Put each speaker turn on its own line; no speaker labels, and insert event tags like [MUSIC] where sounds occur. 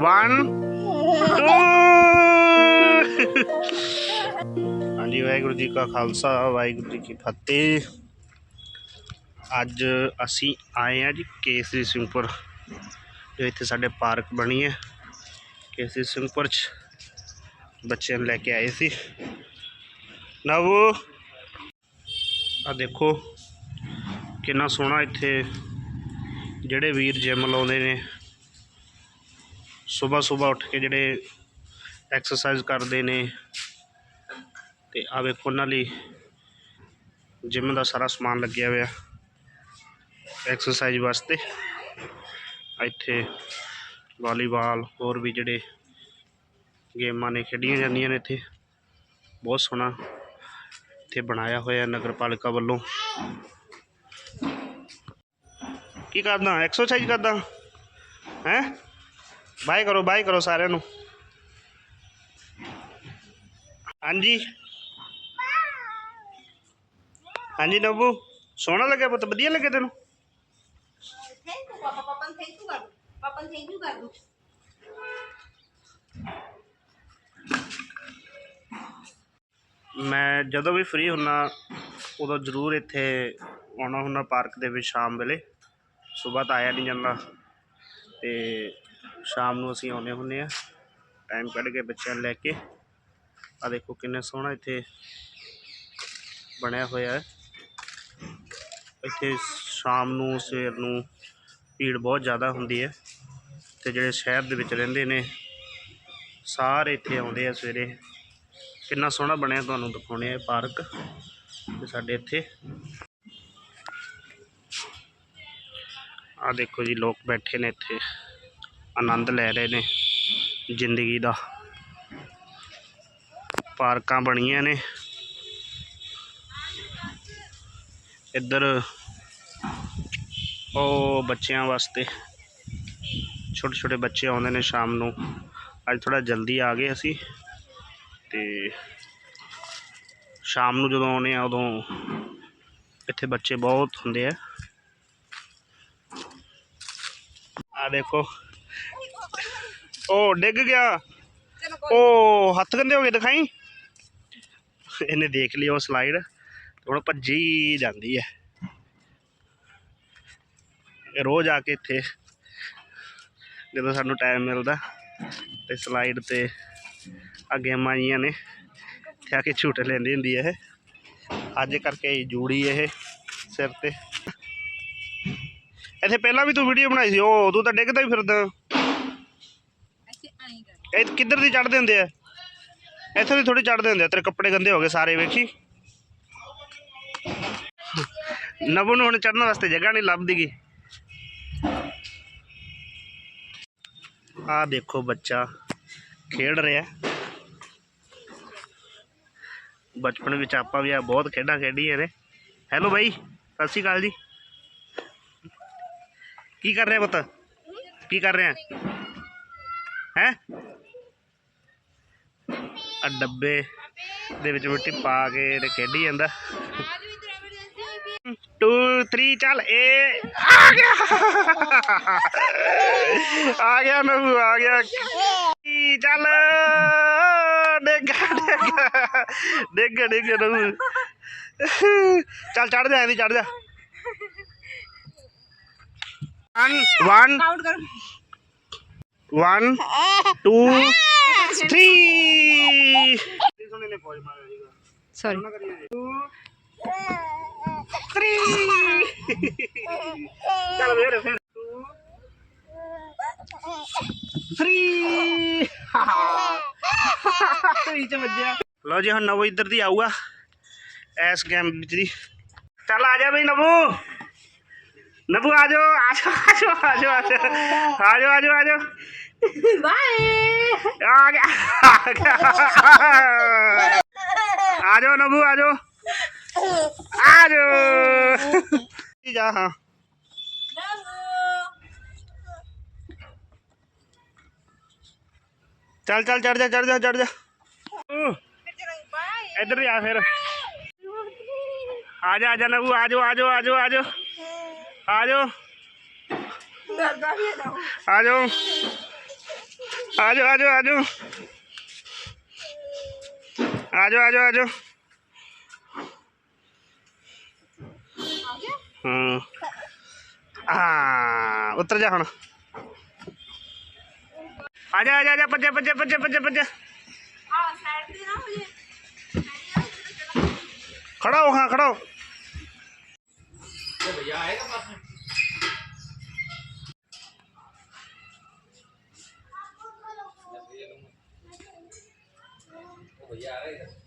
1 2 [LAUGHS] ਹਾਂਜੀ ਵਾਹਿਗੁਰੂ ਜੀ ਕਾ ਖਾਲਸਾ ਵਾਹਿਗੁਰੂ ਜੀ ਕੀ ਫਤਿਹ। ਅੱਜ ਅਸੀਂ ਆਏ ਆ ਜੀ ਕੇਸਰੀ ਸਿੰਘਪੁਰ ਜੋ ਇੱਥੇ ਸਾਡੇ ਪਾਰਕ ਬਣੀ ਹੈ। ਕੇਸਰੀ ਸਿੰਘਪੁਰ ਚ ਬੱਚਿਆਂ ਨੂੰ ਲੈ ਕੇ ਆਏ ਸੀ। ਨਵ ਆ ਦੇਖੋ ਕਿੰਨਾ ਸੋਹਣਾ ਇੱਥੇ ਜਿਹੜੇ ਵੀਰ ਜਿਮ ਲਾਉਂਦੇ ਨੇ। ਸੁਬਾਹ ਸੁਬਾਹ ਉੱਠ ਕੇ ਜਿਹੜੇ ਐਕਸਰਸਾਈਜ਼ ਕਰਦੇ ਨੇ ਤੇ ਆ ਵੇਖੋ ਉਹਨਾਂ ਲਈ ਜਿਮ ਦਾ ਸਾਰਾ ਸਮਾਨ ਲੱਗਿਆ ਹੋਇਆ। ਐਕਸਰਸਾਈਜ਼ ਵਾਸਤੇ ਇੱਥੇ ਵਾਲੀਬਾਲ ਹੋਰ ਵੀ ਜਿਹੜੇ ਗੇਮਾਂ ਨੇ, ਖੇਡੀਆਂ ਜਾਂਦੀਆਂ ਨੇ ਇੱਥੇ। ਬਹੁਤ ਸੋਹਣਾ ਇੱਥੇ ਬਣਾਇਆ ਹੋਇਆ ਨਗਰ ਪਾਲਿਕਾ ਵੱਲੋਂ। ਕੀ ਕਰਦਾ? ਐਕਸਰਸਾਈਜ਼ ਕਰਦਾ? ਹੈ? ਬਾਏ ਕਰੋ ਬਾਏ ਕਰੋ ਸਾਰਿਆਂ ਨੂੰ। ਹਾਂਜੀ। ਹਾਂਜੀ ਨਬੂ ਸੋਹਣਾ ਲੱਗਿਆ ਪੁੱਤ, ਵਧੀਆ ਲੱਗਿਆ ਤੈਨੂੰ?
ਥੈਂਕ ਯੂ ਪਾਪਾ ਪਾਪਾ ਨੂੰ ਥੈਂਕ ਯੂ ਕਰ ਦੋ ਪਾਪਾ ਨੂੰ ਥੈਂਕ ਯੂ ਕਰ ਦੋ
ਮੈਂ ਜਦੋਂ ਵੀ ਫ੍ਰੀ ਹੁੰਨਾ, ਉਦੋਂ ਜ਼ਰੂਰ ਇੱਥੇ ਆਉਣਾ ਹੁੰਦਾ ਪਾਰਕ ਦੇ ਵਿੱਚ ਸ਼ਾਮ ਵੇਲੇ। ਸਵੇਰ ਤਾਂ ਆਇਆ ਨਹੀਂ ਜਾਂਦਾ। ਤੇ ਸ਼ਾਮ ਨੂੰ ਅਸੀਂ ਆਉਂਦੇ ਹੁੰਨੇ ਆ ਟਾਈਮ ਕੱਢ ਕੇ ਬੱਚਿਆਂ ਨੂੰ ਲੈ ਕੇ। ਆ ਦੇਖੋ ਕਿੰਨਾ ਸੋਹਣਾ ਇੱਥੇ ਬਣਿਆ ਹੋਇਆ ਹੈ। ਇੱਥੇ ਸ਼ਾਮ ਨੂੰ, ਸਵੇਰ ਨੂੰ ਭੀੜ ਬਹੁਤ ਜ਼ਿਆਦਾ ਹੁੰਦੀ ਹੈ। ਤੇ ਜਿਹੜੇ ਸ਼ਹਿਰ ਦੇ ਵਿੱਚ ਰਹਿੰਦੇ ਨੇ, ਸਾਰੇ ਇੱਥੇ ਆਉਂਦੇ ਆ ਸਵੇਰੇ। ਕਿੰਨਾ ਸੋਹਣਾ ਬਣਿਆ ਤੁਹਾਨੂੰ ਦਿਖਾਉਣੇ ਆ ਪਾਰਕ ਤੇ ਸਾਡੇ ਇੱਥੇ। ਆ ਦੇਖੋ ਜੀ, ਲੋਕ ਬੈਠੇ ਨੇ ਇੱਥੇ। ਆਨੰਦ ਲੈ ਰਹੇ ਨੇ ਜ਼ਿੰਦਗੀ ਦਾ। ਪਾਰਕਾਂ ਬਣੀਆਂ ਨੇ। ਇੱਧਰ ਉਹ ਬੱਚਿਆਂ ਵਾਸਤੇ ਛੋਟੇ ਛੋਟੇ ਬੱਚੇ ਆਉਂਦੇ ਨੇ ਸ਼ਾਮ ਨੂੰ। ਅੱਜ ਥੋੜਾ ਜਲਦੀ ਆ ਗਏ ਅਸੀਂ ਤੇ ਸ਼ਾਮ ਨੂੰ ਜਦੋਂ ਆਉਨੇ ਆ ਉਦੋਂ ਇੱਥੇ ਬੱਚੇ ਬਹੁਤ ਹੁੰਦੇ ਆ। ਆ ਦੇਖੋ। ਉਹ ਡਿੱਗ ਗਿਆ। ਉਹ ਹੱਥ ਗੰਦੇ ਹੋ ਗਏ ਦਿਖਾਈ? ਇਹਨੇ ਦੇਖ ਲਈ ਉਹ ਸਲਾਈਡ ਹੁਣ ਭੱਜੀ ਜਾਂਦੀ ਹੈ ਇਹ ਰੋਜ਼ ਆ ਕੇ ਇੱਥੇ ਜਦੋਂ ਸਾਨੂੰ ਟਾਈਮ ਮਿਲਦਾ ਤੇ ਸਲਾਈਡ ਤੇ ਆ ਗੇਮਾਂ ਜੀਆਂ ਨੇ ਇੱਥੇ ਆ ਕੇ ਝੂਟੇ ਲੈਂਦੀ ਹੁੰਦੀ ਹੈ ਇਹ। ਅੱਜ ਕਰਕੇ ਜੂੜੀ ਇਹ ਸਿਰ ਤੇ। ਇੱਥੇ ਪਹਿਲਾਂ ਵੀ ਤੂੰ ਵੀਡੀਓ ਬਣਾਈ ਸੀ ਉਹ ਤੂੰ ਤਾਂ ਡਿੱਗਦਾ ਹੀ ਫਿਰਦਾ। ਇਹ ਕਿੱਧਰ ਦੀ ਚੜਦੇ ਹੁੰਦੇ ਆ? ਇੱਥੋਂ ਦੀ ਥੋੜੀ ਚੜਦੇ ਹੁੰਦੇ ਆ, ਤੇਰੇ ਕੱਪੜੇ ਗੰਦੇ ਹੋ ਗਏ ਸਾਰੇ ਵੇਖੀ। ਨਵੂ ਨੂੰ ਹੁਣ ਚੜਨ ਵਾਸਤੇ ਜਗ੍ਹਾ ਨਹੀਂ ਲੱਭਦੀ ਗੀ ਆ ਦੇਖੋ ਬੱਚਾ ਖੇਡ ਰਿਹਾ। ਬਚਪਨ ਵਿੱਚ ਆਪਾਂ ਵੀ ਆ ਬਹੁਤ ਖੇਡਾਂ ਖੇਡੀਆਂ ਨੇ। ਹੈਲੋ ਬਾਈ, ਸਤਿ ਸ਼੍ਰੀ ਅਕਾਲ ਜੀ। ਕੀ ਕਰ ਰਿਹਾ ਪੁੱਤ? ਕੀ ਕਰ ਰਿਹਾ? ਹੈ? ਡੱਬੇ ਦੇ ਵਿੱਚ ਮਿੱਟੀ ਪਾ ਕੇ ਤੇ ਖੇਡੀ ਜਾਂਦਾ। 2 3 ਚੱਲ ਏ ਆ ਗਿਆ। ਆ ਗਿਆ ਨੂ ਆ ਗਿਆ। ਕੀ ਚੱਲ। ਡਿੱਗ ਡਿੱਗ। ਡਿੱਗ ਡਿੱਗ ਚੱਲ ਚੜ ਜਾ ਐਂਦੀ ਚੜ ਜਾ। 1 1
ਕਾਊਂਟ ਕਰ।
1 2 3
ਸੌਰੀ
ਚੱਲ ਵੇਰ ਫਿਰ 3 ਨੀਚੇ ਵੱਜਿਆ ਲਓ ਜੀ ਹੁਣ ਨਵੋ ਇੱਧਰ ਦੀ ਆਊਗਾ ਐਸ ਗੇਮ ਵਿੱਚ ਦੀ ਚੱਲ ਆ ਜਾ ਬਈ ਨਵੂ ਨਵੂ ਆ ਜਾਓ ਆ ਜਾਓ ਆ ਜਾਓ ਆ ਜਾਓ ਆ ਜਾਓ ਆ ਜਾਓ ਆ ਜਾਓ
ਬਾਏ
ਆ ਗਿਆ ਆ ਗਿਆ ਆ ਜਾਓ ਨਬੂ ਆ ਜਾਓ ਆ ਜਾਓ ਜੀ ਜਾ ਹਾਂ ਚੱਲ ਚੱਲ ਚੜ ਜਾ ਚੜ ਜਾ ਚੜ ਜਾ ਊ,
ਬਾਏ
ਇੱਧਰ ਜਾ ਫਿਰ ਆ ਜਾ ਆ ਜਾ ਨਬੂ ਆ ਜਾਓ ਆ ਜਾਓ ਆ ਜਾਓ ਆ ਜਾਓ ਆ ਜਾਓ
ਡਰਦਾ ਵੀ ਹੈ ਨਾ
ਆ ਜਾਓ ਆ ਜਾਓ ਆ ਜਾਓ ਆਜੋ ਆਜੋ ਆਜੋ। ਆਜੋ
ਆਜੋ ਆਜੋ।
ਹਾਂ। ਆ ਉਤਰ ਜਾ ਹੁਣ। ਆਜਾ ਆਜਾ ਆਜਾ ਪੱਜੇ ਪੱਜੇ ਪੱਜੇ ਪੱਜੇ ਪੱਜੇ
ਆ ਸਾਈਡ ਤੇ ਹੋ
ਖੜਾ ਹੋ ਹਾਂ ਖੜਾ ਆਏਗਾ
ਪਾਸ 我爷爷的。